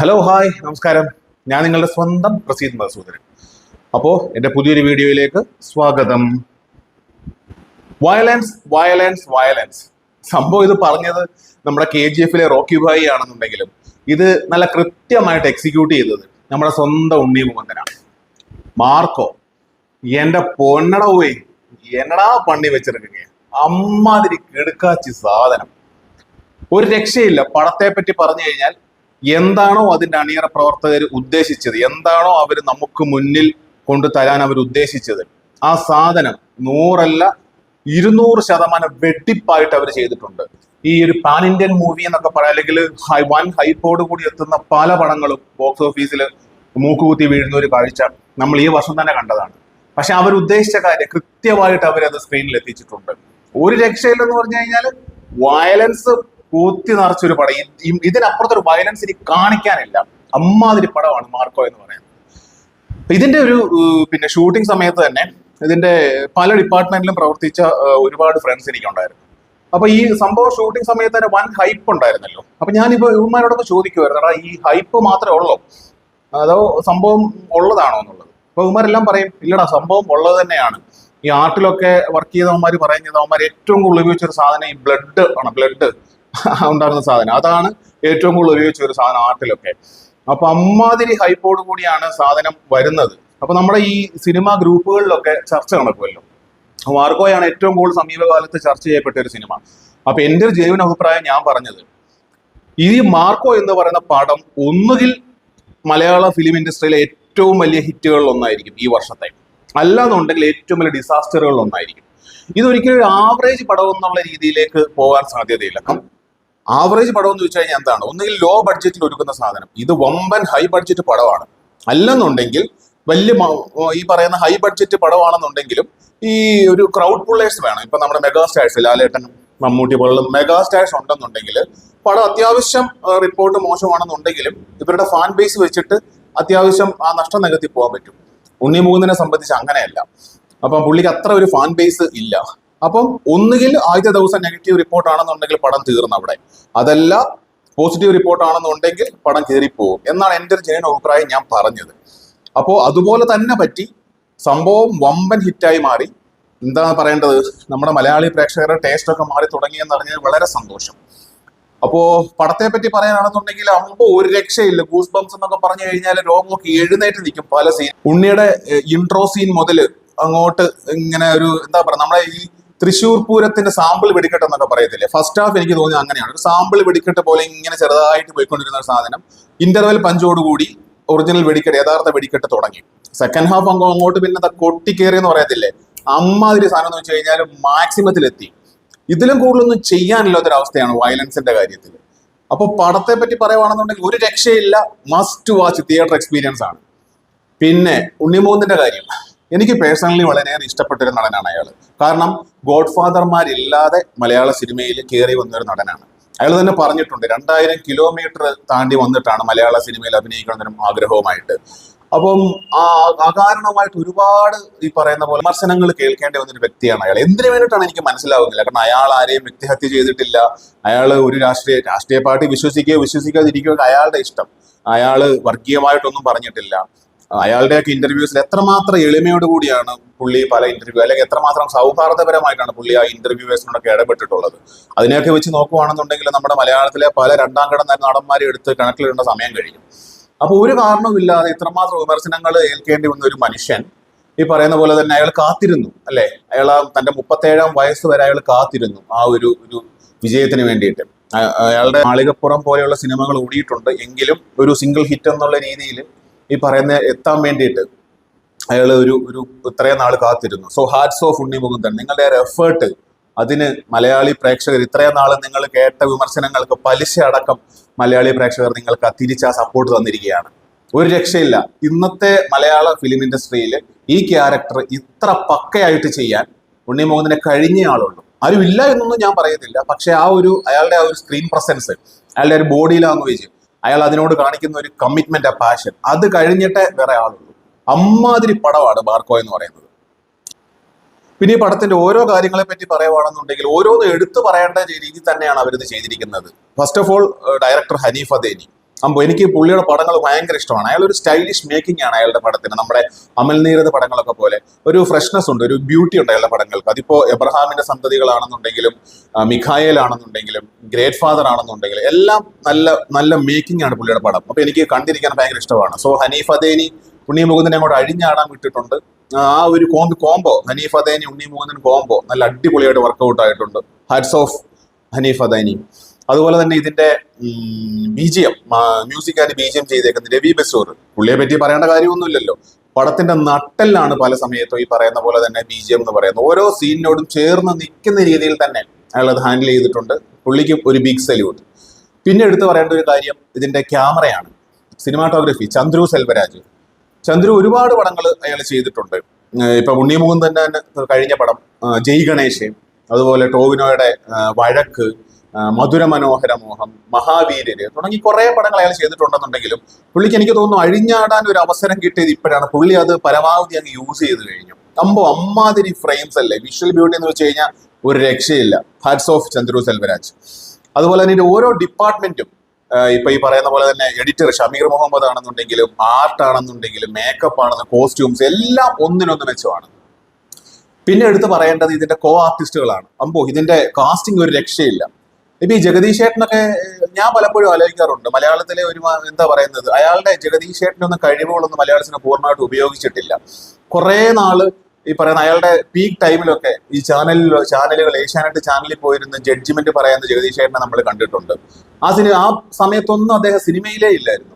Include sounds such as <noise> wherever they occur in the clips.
Hello hi നമസ്കാരം. ഞാൻ നിങ്ങളുടെ സ്വന്തം പ്രസീദ് മധുസൂദനൻ. അപ്പോൾ എന്റെ പുതിയൊരു വീഡിയോയിലേക്ക് സ്വാഗതം. വയലൻസ് വയലൻസ് വയലൻസ് സംഭവം ഇത് പറഞ്ഞത് നമ്മുടെ കെ ജി എഫിലെ റോക്കി ഭായി ആണെന്നുണ്ടെങ്കിലും ഇത് നല്ല കൃത്യമായിട്ട് എക്സിക്യൂട്ട് ചെയ്തത് നമ്മുടെ സ്വന്തം ഉണ്ണി മുകുന്ദനാണ് മാർക്കോ എന്റെ പൊന്നട പോയി എന്നടാ പണി വെച്ചിരിക്കുക അമ്മാതിരി കെടുക്കാച്ചി സാധനം. ഒരു രക്ഷയില്ല. പടത്തെ പറ്റി പറഞ്ഞു കഴിഞ്ഞാൽ എന്താണോ അതിന്റെ അണിയറ പ്രവർത്തകർ ഉദ്ദേശിച്ചത്? എന്താണോ അവർ നമുക്ക് മുന്നിൽ കൊണ്ടു തരാൻ അവർ ഉദ്ദേശിച്ചത്? ആ സാധനം നൂറല്ല ഇരുന്നൂറ് ശതമാനം വെട്ടിപ്പായിട്ട് അവർ ചെയ്തിട്ടുണ്ട്. ഈ ഒരു പാൻ ഇന്ത്യൻ മൂവി എന്നൊക്കെ പറയാം അല്ലെങ്കിൽ ഹൈ വൻ ഹൈപ്പോട് കൂടി എത്തുന്ന പല പടങ്ങളും ബോക്സ് ഓഫീസിൽ മൂക്കുകുത്തി വീഴുന്ന ഒരു കാഴ്ച നമ്മൾ ഈ വർഷം തന്നെ കണ്ടതാണ്. പക്ഷെ അവർ ഉദ്ദേശിച്ച കാര്യം കൃത്യമായിട്ട് അവരത് സ്ക്രീനിൽ എത്തിച്ചിട്ടുണ്ട്. ഒരു രക്ഷയില്ലെന്ന് പറഞ്ഞു കഴിഞ്ഞാൽ വയലൻസ് കൂത്തി നിറച്ചൊരു പടം. ഇതിനപ്പുറത്തൊരു വയലൻസ് ഇനി കാണിക്കാനില്ല. അമ്മാതിരി പടമാണ് മാർക്കോ എന്ന് പറയുന്നത്. ഇതിന്റെ ഒരു പിന്നെ ഷൂട്ടിംഗ് സമയത്ത് തന്നെ ഇതിന്റെ പല ഡിപ്പാർട്ട്മെന്റിലും പ്രവർത്തിച്ച ഒരുപാട് ഫ്രണ്ട്സ് എനിക്കുണ്ടായിരുന്നു. അപ്പൊ ഈ സംഭവം ഷൂട്ടിംഗ് സമയത്ത് തന്നെ വൻ ഹൈപ്പ് ഉണ്ടായിരുന്നല്ലോ. അപ്പൊ ഞാനിപ്പോ ഇവന്മാരോടൊക്കെ ചോദിക്കുമായിരുന്നു എടാ ഈ ഹൈപ്പ് മാത്രമേ ഉള്ളൂ? അതോ സംഭവം ഉള്ളതാണോ എന്നുള്ളത്? അപ്പൊ ഇവന്മാരെല്ലാം പറയും ഇല്ലടാ സംഭവം ഉള്ളത് തന്നെയാണ്. ഈ ആർട്ടിലൊക്കെ വർക്ക് ചെയ്തവന്മാർ പറയുന്നത് അവന്മാർ ഏറ്റവും കൂടുതൽ ഉപയോഗിച്ച ഒരു സാധനം ഈ ബ്ലഡ് ആണ് ബ്ലഡ് <laughs> ഉണ്ടാകുന്ന സാധനം. അതാണ് ഏറ്റവും കൂടുതൽ ഉപയോഗിച്ച ഒരു സാധനം ആർട്ടിലൊക്കെ. അപ്പൊ അമ്മാതിരി ഹൈപ്പോട് കൂടിയാണ് സാധനം വരുന്നത്. അപ്പൊ നമ്മുടെ ഈ സിനിമ ഗ്രൂപ്പുകളിലൊക്കെ ചർച്ച നടക്കുമല്ലോ. മാർക്കോയാണ് ഏറ്റവും കൂടുതൽ സമീപകാലത്ത് ചർച്ച ചെയ്യപ്പെട്ട ഒരു സിനിമ. അപ്പൊ എന്റെ ഒരു ജൈവന അഭിപ്രായം ഞാൻ പറഞ്ഞത് ഈ മാർക്കോ എന്ന് പറയുന്ന പടം ഒന്നുകിൽ മലയാള ഫിലിം ഇൻഡസ്ട്രിയിലെ ഏറ്റവും വലിയ ഹിറ്റുകളിൽ ഒന്നായിരിക്കും ഈ വർഷത്തെ. അല്ലാന്നുണ്ടെങ്കിൽ ഏറ്റവും വലിയ ഡിസാസ്റ്ററുകളിൽ ഒന്നായിരിക്കും. ഇതൊരിക്കലും ഒരു ആവറേജ് പടം എന്നുള്ള രീതിയിലേക്ക് പോകാൻ സാധ്യതയില്ല. ആവറേജ് പടം എന്ന് വെച്ച് കഴിഞ്ഞാൽ എന്താണ്? ഒന്നുകിൽ ലോ ബഡ്ജറ്റിൽ ഒരുക്കുന്ന സാധനം. ഇത് വമ്പൻ ഹൈ ബഡ്ജറ്റ് പടമാണ്. അല്ലെന്നുണ്ടെങ്കിൽ വലിയ ഈ പറയുന്ന ഹൈ ബഡ്ജറ്റ് പടമാണെന്നുണ്ടെങ്കിലും ഈ ഒരു ക്രൗഡ് പുള്ളേഴ്സ് വേണം. ഇപ്പൊ നമ്മുടെ മെഗാ സ്റ്റാർസ് ലാലേട്ടൻ മമ്മൂട്ടി പോലുള്ള മെഗാ സ്റ്റാർസ് ഉണ്ടെന്നുണ്ടെങ്കിൽ പടം അത്യാവശ്യം റിപ്പോർട്ട് മോശമാണെന്നുണ്ടെങ്കിലും ഇവരുടെ ഫാൻ ബേസ് വെച്ചിട്ട് അത്യാവശ്യം ആ നഷ്ടം നികത്തി പോകാൻ പറ്റും. ഉണ്ണി മുകുന്ദനെ സംബന്ധിച്ച് അങ്ങനെയല്ല. അപ്പം പുള്ളിക്ക് അത്ര ഒരു ഫാൻ ബേസ് ഇല്ല. അപ്പം ഒന്നുകിൽ ആദ്യത്തെ ദിവസം നെഗറ്റീവ് റിപ്പോർട്ട് ആണെന്നുണ്ടെങ്കിൽ പടം തീർന്നു അവിടെ. അതല്ല പോസിറ്റീവ് റിപ്പോർട്ട് ആണെന്നുണ്ടെങ്കിൽ പടം കയറിപ്പോകും എന്നാണ് എന്റെ ഒരു ജനന അഭിപ്രായം ഞാൻ പറഞ്ഞത്. അപ്പോൾ അതുപോലെ തന്നെ പറ്റി. സംഭവം വമ്പൻ ഹിറ്റായി മാറി. എന്താണ് പറയേണ്ടത്? നമ്മുടെ മലയാളി പ്രേക്ഷകരുടെ ടേസ്റ്റ് ഒക്കെ മാറി തുടങ്ങിയെന്ന് അറിഞ്ഞാൽ വളരെ സന്തോഷം. അപ്പോൾ പടത്തെ പറ്റി പറയാനാണെന്നുണ്ടെങ്കിൽ അമ്പോ ഒരു രക്ഷയില്ല. ഗൂസ് ബംസ് എന്നൊക്കെ പറഞ്ഞു കഴിഞ്ഞാൽ രോഗമൊക്കെ എഴുന്നേറ്റ് നിൽക്കും പല സീൻ ഉണ്ണിയുടെ ഇൻട്രോ സീൻ മുതൽ അങ്ങോട്ട് ഇങ്ങനെ ഒരു എന്താ പറയുക നമ്മുടെ ഈ തൃശ്ശൂർ പൂരത്തിന്റെ സാമ്പിൾ വെടിക്കെട്ട് എന്നൊക്കെ പറയത്തില്ലേ? ഫസ്റ്റ് ഹാഫ് എനിക്ക് തോന്നിയത് അങ്ങനെയാണ്. ഒരു സാമ്പിൾ വെടിക്കെട്ട് പോലെ ഇങ്ങനെ ചെറുതായിട്ട് പോയിക്കൊണ്ടിരുന്ന ഒരു സാധനം. ഇന്റർവെൽ പഞ്ചോടുകൂടി ഒറിജിനൽ വെടിക്കെട്ട് യഥാർത്ഥ വെടിക്കെട്ട് തുടങ്ങി. സെക്കൻഡ് ഹാഫ് അങ്ങോ അങ്ങോട്ട് പിന്നെ കൊട്ടിക്കേറി എന്ന് പറയത്തില്ലേ? അമ്മാതിരി സാധനം എന്ന് വെച്ച് കഴിഞ്ഞാൽ മാക്സിമത്തിലെത്തി ഇതിലും കൂടുതലൊന്നും ചെയ്യാനില്ലാത്തൊരവസ്ഥയാണ് വയലൻസിന്റെ കാര്യത്തിൽ അപ്പോൾ പടത്തെ പറ്റി പറയുവാണെന്നുണ്ടെങ്കിൽ ഒരു രക്ഷയില്ല. മസ്റ്റ് വാച്ച് തിയേറ്റർ എക്സ്പീരിയൻസ് ആണ്. പിന്നെ ഉണ്ണിമൂന്നിന്റെ കാര്യം. എനിക്ക് പേഴ്സണലി വളരെയേറെ ഇഷ്ടപ്പെട്ട ഒരു നടനാണ് അയാൾ കാരണം ഗോഡ് ഫാദർമാരില്ലാതെ മലയാള സിനിമയിൽ കയറി വന്നൊരു നടനാണ്. അയാൾ തന്നെ പറഞ്ഞിട്ടുണ്ട് രണ്ടായിരം കിലോമീറ്റർ താണ്ടി വന്നിട്ടാണ് മലയാള സിനിമയിൽ അഭിനയിക്കുന്നതിനും ആഗ്രഹവുമായിട്ട്. അപ്പം ആ അകാരണമായിട്ട് ഒരുപാട് ഈ പറയുന്ന പോലെ വിമർശനങ്ങൾ കേൾക്കേണ്ടി വന്നൊരു വ്യക്തിയാണ് അയാൾ എന്തിനു വേണ്ടിയിട്ടാണ് എനിക്ക് മനസ്സിലാവുന്നില്ല. കാരണം അയാൾ ആരെയും വ്യക്തിഹത്യ ചെയ്തിട്ടില്ല. അയാൾ ഒരു രാഷ്ട്രീയ രാഷ്ട്രീയ പാർട്ടി വിശ്വസിക്കുകയോ വിശ്വസിക്കാതിരിക്കുകയോ അയാളുടെ ഇഷ്ടം. അയാൾ വർഗീയമായിട്ടൊന്നും പറഞ്ഞിട്ടില്ല. അയാളുടെയൊക്കെ ഇന്റർവ്യൂസിൽ എത്രമാത്രം എളിമയോട് കൂടിയാണ് പുള്ളി പല ഇന്റർവ്യൂ അല്ലെങ്കിൽ എത്രമാത്രം സൗഹാർദ്ദപരമായിട്ടാണ് പുള്ളി ആ ഇന്റർവ്യൂവേഴ്സിനോടൊക്കെ ഇടപെട്ടിട്ടുള്ളത്. അതിനെയൊക്കെ വെച്ച് നോക്കുവാണെന്നുണ്ടെങ്കിൽ നമ്മുടെ മലയാളത്തിലെ പല രണ്ടാം കട നടന്മാരെ എടുത്ത് കണക്കിലിടേണ്ട സമയം കഴിയും അപ്പോൾ ഒരു കാരണവുമില്ലാതെ ഇത്രമാത്രം വിമർശനങ്ങൾ ഏൽക്കേണ്ടി വന്ന ഒരു മനുഷ്യൻ ഈ പറയുന്ന പോലെ തന്നെ അയാൾ കാത്തിരുന്നു അല്ലേ? അയാൾ തന്റെ മുപ്പത്തേഴാം വയസ്സ് വരെ അയാൾ കാത്തിരുന്നു ആ ഒരു ഒരു വിജയത്തിന് വേണ്ടിയിട്ട്. അയാളുടെ മാളികപ്പുറം പോലെയുള്ള സിനിമകൾ ഓടിയിട്ടുണ്ട് എങ്കിലും ഒരു സിംഗിൾ ഹിറ്റ് എന്നുള്ള രീതിയിൽ ഈ പറയുന്ന എത്താൻ വേണ്ടിയിട്ട് അയാൾ ഒരു ഒരു ഇത്രയും നാൾ കാത്തിരുന്നു. So hats off Unni Mukundan നിങ്ങളുടെ ഒരു എഫേർട്ട് അതിന് മലയാളി പ്രേക്ഷകർ ഇത്രയും നാൾ നിങ്ങൾ കേട്ട വിമർശനങ്ങൾക്ക് പലിശ അടക്കം മലയാളി പ്രേക്ഷകർ നിങ്ങൾക്ക് തിരിച്ച് ആ സപ്പോർട്ട് തന്നിരിക്കുകയാണ്. ഒരു രക്ഷയില്ല. ഇന്നത്തെ മലയാള ഫിലിം ഇൻഡസ്ട്രിയിൽ ഈ ക്യാരക്ടർ ഇത്ര പക്കയായിട്ട് ചെയ്യാൻ ഉണ്ണി മോഹനെ കഴിഞ്ഞ ആളുള്ളൂ. ആരും ഇല്ല എന്നൊന്നും ഞാൻ പറയുന്നില്ല. പക്ഷെ ആ ഒരു അയാളുടെ ആ ഒരു സ്ക്രീൻ പ്രസൻസ് അയാളുടെ ഒരു ബോഡി ലാംഗ്വേജ് അയാൾ അതിനോട് കാണിക്കുന്ന ഒരു കമ്മിറ്റ്മെന്റ് ആ പാഷൻ അത് കഴിഞ്ഞിട്ടേ വേറെ ആളുള്ളൂ. അമ്മാതിരി പടമാണ് ബാർക്കോ എന്ന് പറയുന്നത്. പിന്നെ ഈ പടത്തിന്റെ ഓരോ കാര്യങ്ങളെ പറ്റി പറയുവാണെന്നുണ്ടെങ്കിൽ ഓരോന്ന് എടുത്തു പറയേണ്ട രീതി തന്നെയാണ് അവരിത് ചെയ്തിരിക്കുന്നത്. First of all director Haneef Adeni അമ്പോ എനിക്ക് പുള്ളിയുടെ പടങ്ങൾ ഭയങ്കര ഇഷ്ടമാണ്. അയാൾ ഒരു സ്റ്റൈലിഷ് മേക്കിംഗ് ആണ് അയാളുടെ പടത്തിന്. നമ്മുടെ അമൽ നീരത് പടങ്ങളൊക്കെ പോലെ. ഒരു ഫ്രഷ്നെസ് ഉണ്ട് ഒരു ബ്യൂട്ടി ഉണ്ട് അയാളുടെ പടങ്ങൾക്ക്. അതിപ്പോ എബ്രഹാമിന്റെ സന്തതികളാണെന്നുണ്ടെങ്കിലും മിഖായൽ ആണെന്നുണ്ടെങ്കിലും ഗ്രേറ്റ് ഫാദർ ആണെന്നുണ്ടെങ്കിലും എല്ലാം നല്ല നല്ല മേക്കിംഗ് ആണ് പുള്ളിയുടെ പടം. അപ്പൊ എനിക്ക് കണ്ടിരിക്കാൻ ഭയങ്കര ഇഷ്ടമാണ്. സോ ഹനീഫ് അദേനി ഉണ്ണി മുകുന്ദനെ അങ്ങോട്ട് അഴിഞ്ഞാടാൻ വിട്ടിട്ടുണ്ട്. ആ ഒരു comb combo Haneef Adeni Unni Mukundan combo നല്ല അടിപൊളിയായിട്ട് വർക്കൗട്ട് ആയിട്ടുണ്ട്. ഹാറ്റ്സ് ഓഫ് ഹനീഫ് അദാനി അതുപോലെ തന്നെ ഇതിന്റെ BGM music and B G M ചെയ്തേക്കുന്ന രവി ബസൂർ. പുള്ളിയെ പറ്റി പറയേണ്ട കാര്യമൊന്നുമില്ലല്ലോ. പടത്തിന്റെ നട്ടെല്ലാണ് പല സമയത്തും ഈ പറയുന്ന പോലെ തന്നെ ബി ജി എം എന്ന് പറയുന്നത്. ഓരോ സീനിനോടും ചേർന്ന് നിൽക്കുന്ന രീതിയിൽ തന്നെ അയാൾ അത് ഹാൻഡിൽ ചെയ്തിട്ടുണ്ട്. പുള്ളിക്ക് ഒരു ബിഗ് സല്യൂട്ട്. പിന്നെ എടുത്തു പറയേണ്ട ഒരു കാര്യം ഇതിന്റെ ക്യാമറയാണ്. സിനിമാറ്റോഗ്രഫി ചന്ദ്രു സെൽവരാജ്. ചന്ദ്രു ഒരുപാട് പടങ്ങൾ അയാൾ ചെയ്തിട്ടുണ്ട്. ഇപ്പൊ ഉണ്ണിമുഖം തന്നെ കഴിഞ്ഞ പടം ജയ് ഗണേഷ് അതുപോലെ ടോവിനോയുടെ വഴക്ക്. മധുര മനോഹര മോഹം മഹാവീരര് തുടങ്ങി കുറേ പടങ്ങൾ അയാൾ ചെയ്തിട്ടുണ്ടെന്നുണ്ടെങ്കിലും പുള്ളിക്ക് എനിക്ക് തോന്നുന്നു അഴിഞ്ഞാടാൻ ഒരു അവസരം കിട്ടിയത് ഇപ്പോഴാണ്. പുള്ളി അത് പരമാവധി അങ്ങ് യൂസ് ചെയ്ത് കഴിഞ്ഞു. അമ്പോ അമ്മാതിരി ഫ്രെയിംസ് അല്ലേ? വിഷ്വൽ ബ്യൂട്ടി എന്ന് വെച്ച് കഴിഞ്ഞാൽ ഒരു രക്ഷയില്ല. ഹാറ്റ്സ് ഓഫ് ചന്ദ്രു സെൽവരാജ് അതുപോലെ തന്നെ ഓരോ ഡിപ്പാർട്ട്മെന്റും ഇപ്പൊ ഈ പറയുന്ന പോലെ തന്നെ എഡിറ്റർ ഷമീർ മുഹമ്മദ് ആണെന്നുണ്ടെങ്കിലും ആർട്ട് ആണെന്നുണ്ടെങ്കിലും മേക്കപ്പ് ആണെന്ന് കോസ്റ്റ്യൂംസ് എല്ലാം ഒന്നിനൊന്ന് മെച്ചമാണ്. പിന്നെ എടുത്ത് പറയേണ്ടത് ഇതിന്റെ കോ ആർട്ടിസ്റ്റുകളാണ് അമ്പോ ഇതിന്റെ കാസ്റ്റിംഗ് ഒരു രക്ഷയില്ല. ഇപ്പൊ ഈ ജഗദീഷ് ഏട്ടനൊക്കെ ഞാൻ പലപ്പോഴും ആലോചിക്കാറുണ്ട്. മലയാളത്തിലെ ഒരു എന്താ പറയുന്നത്? അയാളുടെ ജഗദീഷ് ഒന്നും കഴിവുകളൊന്നും മലയാളത്തിന് പൂർണമായിട്ട് ഉപയോഗിച്ചിട്ടില്ല. കുറേ നാൾ ഈ പറയുന്ന അയാളുടെ പീക്ക് ടൈമിലൊക്കെ ഈ ചാനലിൽ ചാനലുകൾ ഏഷ്യാനെറ്റ് ചാനലിൽ പോയിരുന്ന ജഡ്ജ്മെന്റ് പറയുന്ന ജഗദീഷ് ഏട്ടനെ നമ്മൾ കണ്ടിട്ടുണ്ട്. ആ സിനിമ ആ സമയത്തൊന്നും അദ്ദേഹം സിനിമയിലേ ഇല്ലായിരുന്നു.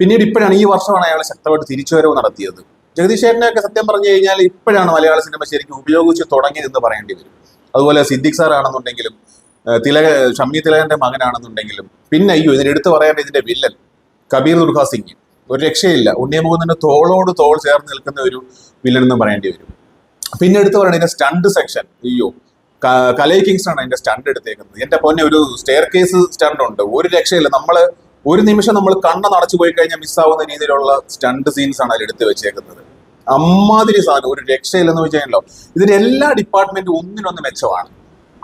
പിന്നീട് ഇപ്പോഴാണ് ഈ വർഷമാണ് അയാൾ ശക്തമായിട്ട് തിരിച്ചുവരവ് നടത്തിയത്. ജഗദീഷ് ഏട്ടനെയൊക്കെ സത്യം പറഞ്ഞു കഴിഞ്ഞാൽ ഇപ്പോഴാണ് മലയാള സിനിമ ശരിക്കും ഉപയോഗിച്ച് തുടങ്ങിയതെന്ന് പറയേണ്ടി വരും. അതുപോലെ സിദ്ദിഖ് സാർ ആണെന്നുണ്ടെങ്കിലും തിലക ഷമ്മി തിലകന്റെ മകനാണെന്നുണ്ടെങ്കിലും പിന്നെ അയ്യോ ഇതിന് എടുത്തു പറയാൻ ഇതിന്റെ വില്ലൻ. കബീർ ദുർഗാ സിംഗ്. ഒരു രക്ഷയില്ല. ഉണ്ണിമുകുന്ദന്റെ തോളോട് തോൾ ചേർന്ന് നിൽക്കുന്ന ഒരു വില്ലൻ എന്ന് പറയേണ്ടി വരും. പിന്നെ എടുത്തു പറയുന്നത് ഇതിന്റെ സ്റ്റണ്ട് സെക്ഷൻ. അയ്യോ കലൈ കിങ്സ് ആണ് അതിന്റെ സ്റ്റണ്ട് എടുത്തേക്കുന്നത്. എന്റെ പൊന്നെ ഒരു സ്റ്റെയർ കേസ് സ്റ്റണ്ട് ഉണ്ട് ഒരു രക്ഷയില്ല. നമ്മൾ ഒരു നിമിഷം നമ്മൾ കണ്ണ നടച്ചു പോയി കഴിഞ്ഞാൽ മിസ്സാവുന്ന രീതിയിലുള്ള സ്റ്റണ്ട് സീൻസ് ആണ് അതിൽ എടുത്തു വെച്ചേക്കുന്നത്. അമ്മാതിരി സാധനം. ഒരു രക്ഷയില്ലെന്ന് വെച്ച് കഴിഞ്ഞാലോ ഇതിന്റെ എല്ലാ ഡിപ്പാർട്ട്മെന്റും ഒന്നിനൊന്ന് മെച്ചമാണ്.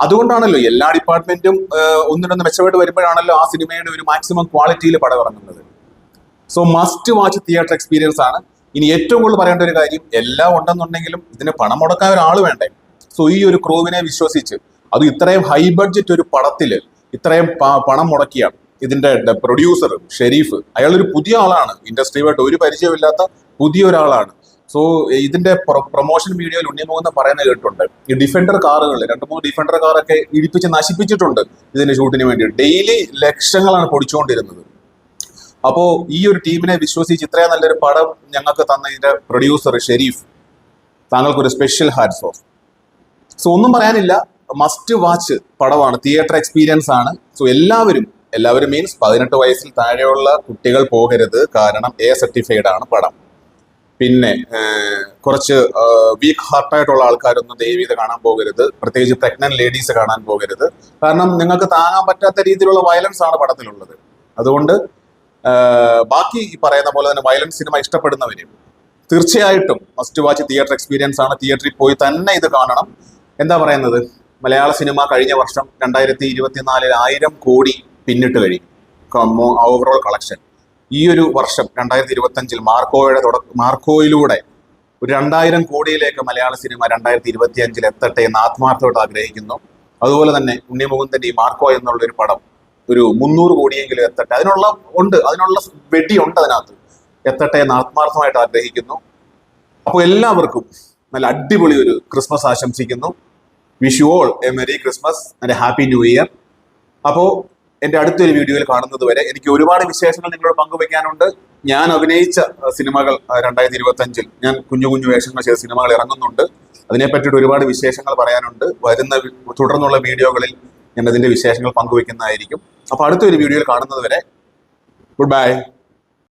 അതുകൊണ്ടാണല്ലോ എല്ലാ ഡിപ്പാർട്ട്മെന്റും ഒന്നിനൊന്ന് മെച്ചപ്പെട്ട് വരുമ്പോഴാണല്ലോ ആ സിനിമയുടെ ഒരു മാക്സിമം ക്വാളിറ്റിയിൽ പടം ഇറങ്ങുന്നത്. So must watch theatre experience ആണ്. ഇനി ഏറ്റവും കൂടുതൽ പറയേണ്ട ഒരു കാര്യം എല്ലാം ഉണ്ടെന്നുണ്ടെങ്കിലും ഇതിന് പണം മുടക്കാൻ ഒരാൾ വേണ്ടേ? സോ ഈ ഒരു ക്രൂവിനെ വിശ്വസിച്ച് അത് ഇത്രയും ഹൈ ബഡ്ജറ്റ് ഒരു പടത്തിൽ ഇത്രയും പണം മുടക്കിയാണ് ഇതിന്റെ പ്രൊഡ്യൂസർ ഷെരീഫ് അയാൾ ഒരു പുതിയ ആളാണ്. ഇൻഡസ്ട്രിയുമായിട്ട് ഒരു പരിചയമില്ലാത്ത പുതിയ ഒരാളാണ്. സോ ഇതിന്റെ പ്രൊമോഷൻ വീഡിയോയിൽ ഉണ്ണിമുഖെന്ന് പറയുന്നത് കേട്ടിട്ടുണ്ട്. ഈ ഡിഫൻഡർ കാറുകൾ രണ്ട് മൂന്ന് ഡിഫൻഡർ കാറൊക്കെ ഇടിപ്പിച്ച് നശിപ്പിച്ചിട്ടുണ്ട് ഇതിന്റെ ഷൂട്ടിന് വേണ്ടി. ഡെയിലി ലക്ഷങ്ങളാണ് പൊടിച്ചുകൊണ്ടിരുന്നത്. അപ്പോ ഈ ഒരു ടീമിനെ വിശ്വസിച്ച് ഇത്രയും നല്ലൊരു പടം ഞങ്ങൾക്ക് തന്ന ഇതിന്റെ പ്രൊഡ്യൂസർ ഷെരീഫ് താങ്കൾക്കൊരു സ്പെഷ്യൽ ഹാറ്റ്സ് ഓഫ് സോ ഒന്നും പറയാനില്ല. മസ്റ്റ് വാച്ച് പടമാണ്. തിയേറ്റർ എക്സ്പീരിയൻസ് ആണ്. സോ എല്ലാവരും എല്ലാവരും മീൻസ് പതിനെട്ട് വയസ്സിൽ താഴെയുള്ള കുട്ടികൾ പോകരുത്. കാരണം എ സർട്ടിഫൈഡ് ആണ് പടം. പിന്നെ കുറച്ച് വീക്ക് ഹാർട്ടായിട്ടുള്ള ആൾക്കാരൊന്നും ദയവീത് കാണാൻ പോകരുത്. പ്രത്യേകിച്ച് പ്രഗ്നന്റ് ലേഡീസ് കാണാൻ പോകരുത്. കാരണം നിങ്ങൾക്ക് താങ്ങാൻ പറ്റാത്ത രീതിയിലുള്ള വയലൻസ് ആണ് പടത്തിലുള്ളത്. അതുകൊണ്ട് ബാക്കി ഈ പറയുന്ന പോലെ തന്നെ വയലൻസ് സിനിമ ഇഷ്ടപ്പെടുന്നവരും തീർച്ചയായിട്ടും മസ്റ്റ് വാച്ച് തിയേറ്റർ എക്സ്പീരിയൻസ് ആണ്. തിയേറ്ററിൽ പോയി തന്നെ ഇത് കാണണം. എന്താ പറയുന്നത്? മലയാള സിനിമ കഴിഞ്ഞ വർഷം രണ്ടായിരത്തി ഇരുപത്തിനാലിൽ ആയിരം കോടി പിന്നിട്ട് കഴിയും ഓവറോൾ കളക്ഷൻ ഈ ഒരു വർഷം രണ്ടായിരത്തി ഇരുപത്തി അഞ്ചിൽ മാർക്കോയുടെ തുട മാർക്കോയിലൂടെ ഒരു രണ്ടായിരം കോടിയിലേക്ക് മലയാള സിനിമ രണ്ടായിരത്തി ഇരുപത്തി അഞ്ചിൽ എത്തട്ടെ എന്ന് ആത്മാർത്ഥമായിട്ട് ആഗ്രഹിക്കുന്നു. അതുപോലെ തന്നെ ഉണ്ണിമുകുന്ദന്റെ ഈ മാർക്കോ എന്നുള്ള ഒരു പടം ഒരു മുന്നൂറ് കോടിയെങ്കിലും എത്തട്ടെ. അതിനുള്ള ഉണ്ട് അതിനുള്ള വെടി ഉണ്ട് അതിനകത്ത്. എത്തട്ടെ എന്ന് ആത്മാർത്ഥമായിട്ട് ആഗ്രഹിക്കുന്നു. അപ്പോൾ എല്ലാവർക്കും നല്ല അടിപൊളി ഒരു ക്രിസ്മസ് ആശംസിക്കുന്നു. Wish you all a merry Christmas and happy new year. അപ്പോൾ എന്റെ അടുത്തൊരു വീഡിയോയിൽ കാണുന്നത് വരെ എനിക്ക് ഒരുപാട് വിശേഷങ്ങൾ നിങ്ങളോട് പങ്കുവെക്കാനുണ്ട്. ഞാൻ അഭിനയിച്ച സിനിമകൾ രണ്ടായിരത്തി ഇരുപത്തി അഞ്ചിൽ ഞാൻ കുഞ്ഞു കുഞ്ഞു വേഷങ്ങൾ ചെയ്ത സിനിമകൾ ഇറങ്ങുന്നുണ്ട്. അതിനെ പറ്റിയിട്ട് ഒരുപാട് വിശേഷങ്ങൾ പറയാനുണ്ട്. വരുന്ന തുടർന്നുള്ള വീഡിയോകളിൽ ഞാൻ അതിന്റെ വിശേഷങ്ങൾ പങ്കുവെക്കുന്നതായിരിക്കും. അപ്പോൾ അടുത്തൊരു വീഡിയോയിൽ കാണുന്നത് വരെ ഗുഡ് ബൈ.